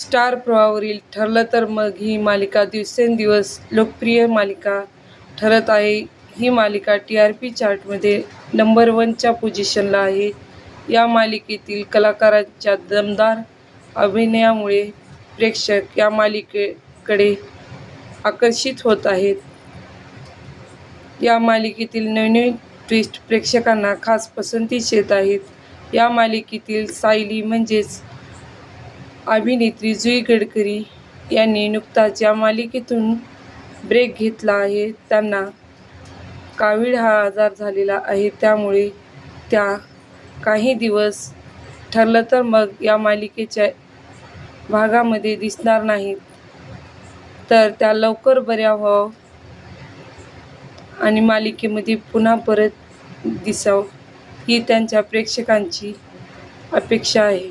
Star प्रवाहावरील ठरलं तर मग ही मालिका दिवसेंदिवस लोकप्रिय मालिका ठरत आहे. ही मालिका टी आर पी चार्टमध्ये नंबर वनच्या पोझिशनला आहे. या मालिकेतील कलाकारांच्या दमदार अभिनयामुळे प्रेक्षक या मालिकेकडे आकर्षित होत आहेत. या मालिकेतील नवनवीन ट्विस्ट प्रेक्षकांना खास पसंतीस येत आहेत. या मालिकेतील सायली म्हणजेच अभिनेत्री जुई गडकरी यांनी नुकताच या मालिकेतून ब्रेक घेतला आहे. त्यांना कावीळ हा आजार झालेला आहे. त्यामुळे त्या काही दिवस ठरलं तर मग या मालिकेच्या भागामध्ये दिसणार नाहीत. तर त्या लवकर बऱ्या व्हावं आणि मालिकेमध्ये पुन्हा परत दिसावं ही त्यांच्या प्रेक्षकांची अपेक्षा आहे.